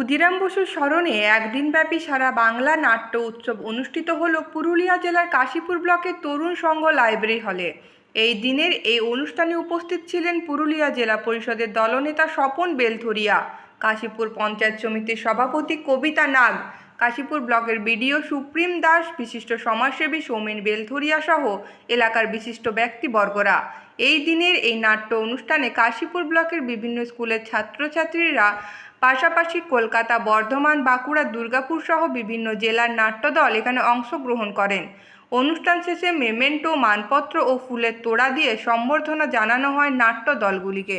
ক্ষুদিরাম বসুর স্মরণে একদিনব্যাপী সারা বাংলা নাট্য উৎসব অনুষ্ঠিত হল পুরুলিয়া জেলার কাশীপুর ব্লকের তরুণ সংঘ লাইব্রেরি হলে। এই দিনের এই অনুষ্ঠানে উপস্থিত ছিলেন পুরুলিয়া জেলা পরিষদের দলনেতা স্বপন বেলথরিয়া, কাশীপুর পঞ্চায়েত সমিতির সভাপতি কবিতা নাগ, কাশীপুর ব্লকের বিডিও সুপ্রিম দাস, বিশিষ্ট সমাজসেবী সৌমেন বেলথরিয়া সহ এলাকার বিশিষ্ট ব্যক্তিবর্গরা। এই দিনের এই নাট্য অনুষ্ঠানে কাশীপুর ব্লকের বিভিন্ন স্কুলের ছাত্রছাত্রীরা পাশাপাশি কলকাতা, বর্ধমান, বাঁকুড়া, দুর্গাপুর সহ বিভিন্ন জেলার নাট্যদল এখানে অংশগ্রহণ করেন। অনুষ্ঠান শেষে মেমেন্টো, মানপত্র ও ফুলের তোড়া দিয়ে সম্বর্ধনা জানানো হয় নাট্য দলগুলিকে